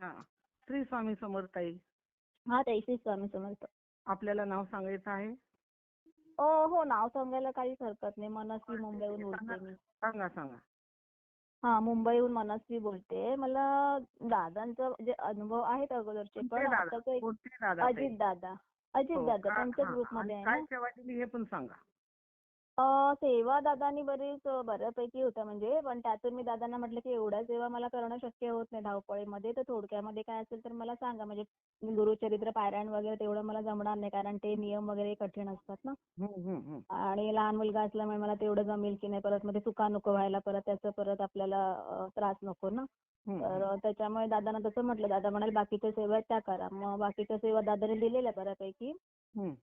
हा. श्री स्वामी समर्थ ताई. हा ताई श्री स्वामी समर्थ. आपल्याला नाव सांगायचं आहे? अ, हो नाव सांगायला काहीच हरकत नाही. मनस्वी मुंबईहून बोलते मी. सांगा सांगा. हा मुंबईहून मनस्वी बोलते. मला दादांचं जे अनुभव आहेत अगोदरचे कोणते पण दादा? आताचं एक कोणते दादा ताई? अजित दादा अजित हो दादा का? त्यांच्याच हा. ग्रुपमध्ये आणि आहे काय ना. सेवा दिली हे पण सांगा. अ, सेवा दादांनी बरीच बऱ्यापैकी होत्या म्हणजे पण त्यातून मी दादांना म्हटलं की एवढ्या सेवा मला करणं शक्य होत नाही धावपळीमध्ये तर थोडक्यामध्ये काय असेल तर मला सांगा. म्हणजे गुरुचरित्र पारायण वगैरे तेवढं मला जमणार नाही कारण ते नियम वगैरे कठीण असतात ना. हम्म, हम्म, हम्म. आणि लहान मुलगा असल्यामुळे मला तेवढं जमेल की नाही परत मध्ये चुका नको व्हायला परत त्याचं परत आपल्याला अ, त्रास नको ना. हम्म, तर त्याच्यामुळे दादांना तसं म्हटलं. दादा म्हणाले बाकीच्या सेवा आहेत त्या करा. मग बाकीच्या सेवा दादाने दिलेल्या बऱ्यापैकी. हम्म.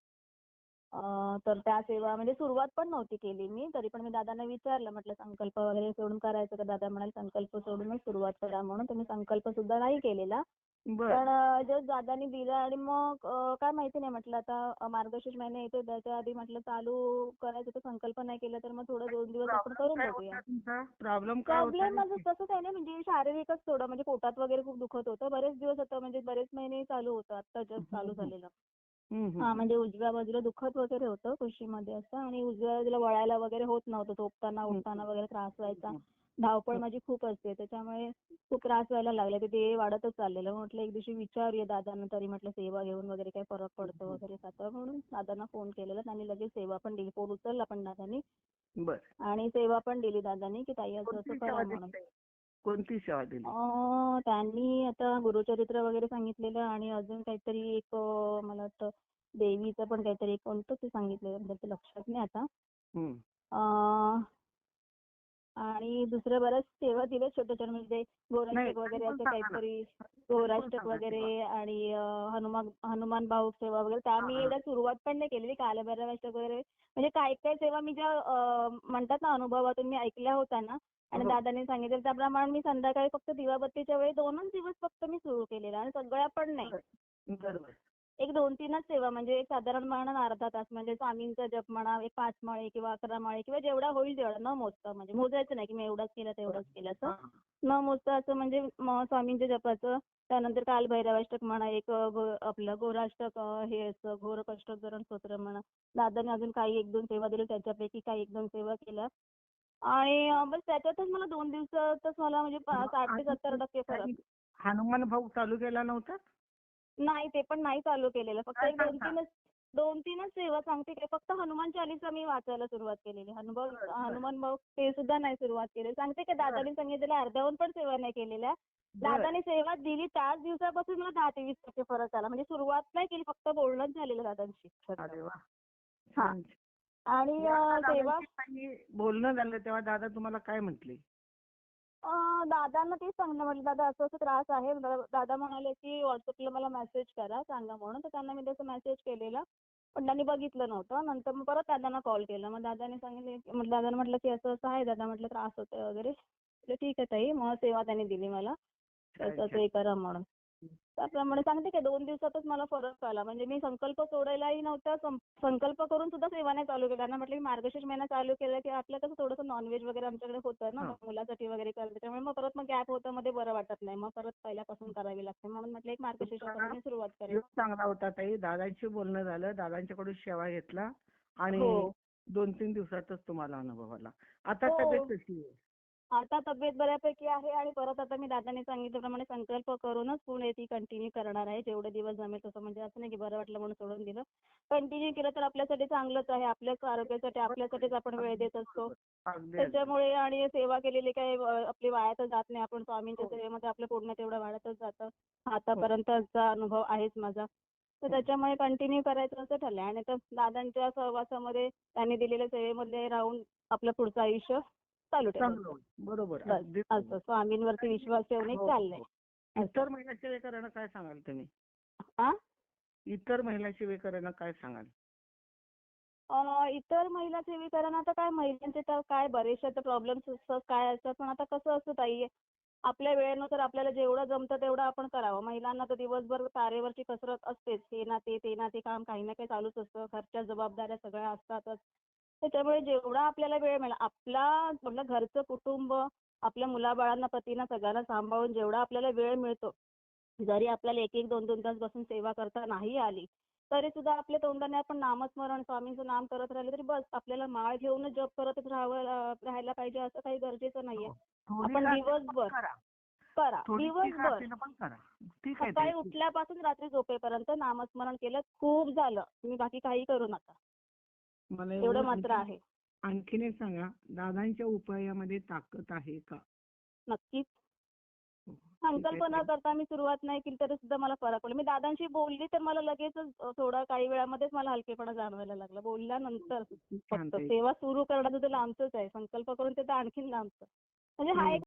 तर त्या सेवा म्हणजे सुरुवात पण नव्हती केली मी तरी पण मी दादांना विचारलं म्हटलं संकल्प वगैरे सोडून करायचं का? दादा म्हणाले संकल्प सोडूनच सुरुवात करा म्हणून. तुम्ही संकल्प सुद्धा नाही केलेला. पण अं, जो दादांनी दिला आणि मग काय माहिती नाही म्हटलं आता मार्गशीर्ष महिना येतो त्याच्या आधी म्हटलं चालू करायचं तर संकल्प नाही केला तर मग थोडं दोन दिवस आपण करून बघूया. प्रॉब्लेम प्रॉब्लेम माझं तसंच आहे ना म्हणजे शारीरिकच थोडं म्हणजे पोटात वगैरे खूप दुखत होतं. बरेच दिवस होतं म्हणजे बरेच महिने चालू होतं. आता जस्ट चालू झालेलं. हा म्हणजे उजव्या बाजूला दुखत वगैरे होतं कुशीमध्ये असं आणि उजव्या बाजूला वळायला वगैरे होत नव्हतं. झोपताना उठताना वगैरे त्रास व्हायचा. धावपळ माझी खूप असते. त्याच्यामुळे खूप त्रास व्हायला लागला. तर ते वाढतच चाललेलं. म्हटलं एक दिवशी विचारूया दादांना तरी म्हटलं सेवा घेऊन वगैरे काय फरक पडतो वगैरे तर म्हणून दादांना फोन केलेला. त्यांनी लगेच सेवा पण दिली. फोन उचलला पण दादांनी. आणि सेवा पण दिली दादांनी की ताई असं असं करा म्हणून? कोणती सेवा दिली अं, त्यांनी आता गुरुचरित्र वगैरे सांगितलेलं आणि अजून काहीतरी एक अं, मला वाटतं देवीचं पण काहीतरी एक कोणतं ते सांगितलेलं म्हणजे ते लक्षात नाही आता. अं, आणि दुसरं बऱ्याच सेवा दिल्या छोट्या छोट्या म्हणजे गोराष्टक वगैरे असं. काहीतरी गोराष्टक वगैरे आणि हनुमान हनुमान भाऊक सेवा वगैरे त्या मी. एकदा सुरुवात पण नाही केलेली कालभैरवाष्टक वगैरे म्हणजे काय काय सेवा मी ज्या म्हणतात ना अनुभवातून मी ऐकल्या होत्या ना आणि हो. दादांनी सांगितलं त्याप्रमाणे मी संध्याकाळी फक्त दिवाबत्तीच्या वेळी दोनच दिवस फक्त मी सुरू केलेलं आणि सगळ्या पण नाही एक दोन तीनच सेवा म्हणजे एक साधारण म्हणा अर्धा तास म्हणजे स्वामींचा जप म्हणा एक पाच माळे किंवा अकरा माळे किंवा जेवढा होईल तेवढा न मोजता म्हणजे मोजायचं नाही की मी एवढाच केला तेवढाच केला असं. न मोजता असं म्हणजे स्वामींच्या जपाचं त्यानंतर काल भैरवाष्टक म्हणा एक आपलं गोराष्टक हे असं घोर कष्टोद्धरण स्तोत्र म्हणा. दादाने अजून काही एक दोन सेवा दिल्या त्याच्यापैकी काही एक दोन सेवा केल्या. आणि बस त्याच्यातच मला दोन दिवसातच मला म्हणजे साठ ते सत्तर टक्के फरक. हनुमान भाऊ चालू केला नव्हता नाही ते पण नाही चालू केलेलं. फक्त काय एक दोन? तीनच दोन तीनच सेवा सांगते की फक्त हनुमान चालीसा मी वाचायला सुरुवात केलेली. हनुमान. हनुमान भाऊ ते सुद्धा नाही सुरुवात केली. सांगते की दादानी सांगितलेल्या अर्ध्याहून पण सेवा नाही केलेल्या. दादाने सेवा दिली त्याच दिवसापासून मला दहा ते वीस टक्के फरक आला. म्हणजे सुरुवात नाही केली फक्त बोलणंच झालेलं दादांशी हा. आणि दादांशी काही बोलणं झालं तेव्हा दादा तुम्हाला काय म्हटले? दादांना तेच सांगणं म्हटलं दादा असं असं त्रास आहे. दादा म्हणाले की व्हॉट्सअपला मला मेसेज करा सांगा म्हणून. तर त्यांना मी तसं मेसेज केलेला पण त्यांनी बघितलं नव्हतं. नंतर मग परत दादांना कॉल केला. मग दादाने सांगितले मग दादाने म्हटलं की असं असं आहे दादा म्हटलं त्रास होतोय वगैरे. म्हटलं ठीक आहे ताई मग सेवा त्यांनी दिली मला. असं असं हे करा म्हणून. त्याप्रमाणे सांगते की दोन दिवसातच मला फरक आला म्हणजे मी संकल्प सोडायलाही नव्हता. संकल्प करून सुद्धा सेवा नाही चालू केली. त्यांना म्हटलं की मार्गशीर्ष महिना चालू केला की आपलं कसं थोडंसं नॉनव्हेज वगैरे आमच्याकडे होतं ना. मुलासाठी वगैरे करते त्यामुळे मग परत मग गॅप होतं. मध्ये बरं वाटत नाही. मग परत पहिल्यापासून करावी लागते. म्हणून म्हटलं एक मार्गशीर्षापासून मी सुरुवात योग चांगला होता ताई. दादांशी बोलणं झालं. दादांच्याकडून सेवा घेतला. आणि हो. दोन तीन दिवसातच तुम्हाला अनुभव आला. आता हो. तब्येत कशी आहे? आता तब्येत बऱ्यापैकी आहे आणि परत आता मी दादाने सांगितल्याप्रमाणे संकल्प करूनच पुढे ती कंटिन्यू करणार आहे. जेवढे दिवस जमेल तसं. म्हणजे असं नाही की बरं वाटलं म्हणून सोडून दिलं. कंटिन्यू केलं तर आपल्यासाठी चांगलंच आहे. आपल्याच आरोग्यासाठी आपल्यासाठीच आपण वेळ देत असतो. त्याच्यामुळे आणि सेवा केलेली काही अं, आपली वायातच जात नाही. आपण स्वामींच्या हो. सेवेमध्ये आपलं पूर्ण तेवढं वाढतच जातं. आतापर्यंतचा अनुभव आहेच माझा. तर त्याच्यामुळे कंटिन्यू करायचं असं ठरलंय. आणि तर दादांच्या सहवासामध्ये त्यांनी दिलेल्या सेवेमध्ये राहून आपलं पुढचं आयुष्य चालू ठेवायचं. बरोबर. बस. असं स्वामींवरती विश्वास ठेवून एक हो, चाललंय. हो. इतर महिला सेवेकरांना काय सांगाल तुम्ही? हा इतर महिला काय सांगाल? अं, इतर महिला सेविकांना काय? महिलांचे तर काय? बरेचसे तर प्रॉब्लेम्स असतात. काय असतात? पण आता कसं असतं ताई? आपल्या वेळेनुसार आपल्याला जेवढं जमतं तेवढं आपण करावं. महिलांना तर दिवसभर तारेवरची कसरत असतेच. हे ना ते ते ना ते काम काही ना काही चालूच असतं. घरच्या जबाबदाऱ्या सगळ्या असतातच. त्याच्यामुळे जेवढा आपल्याला वेळ मिळाला आपला म्हटलं घरचं कुटुंब आपल्या मुलाबाळांना पतींना सगळ्यांना सांभाळून जेवढा आपल्याला वेळ मिळतो जरी आपल्याला एक एक दोन दोन तास बसून सेवा करता नाही आली तरी सुद्धा आपल्या तोंडाने आपण नामस्मरण स्वामींचं नाम करत राहिले तरी बस आपल्याला माळ घेऊनच जप करतच राहावं राहायला पाहिजे असं काही गरजेचं नाहीये. थोडी आपण दिवसभर करा. दिवसभर सकाळी. उठल्यापासून रात्री झोपेपर्यंत नामस्मरण केलं खूप झालं. तुम्ही बाकी काही करू नका. मला एवढं मात्र आहे. आणखीन एक सांगा दादांच्या उपायामध्ये ताकद आहे का? नक्कीच. हो, संकल्पना. करता मी सुरुवात नाही केली तरी सुद्धा मला फरक पडला. मी दादांशी बोलली तर मला लगेचच थोडा काही वेळामध्येच मला हलकेपणा जाणवायला लागला. बोलल्यानंतर फक्त. सेवा सुरू करण्याचं तर लांबचंच आहे. संकल्प करून ते तर आणखीन लांबचं. म्हणजे हा हम्म. एक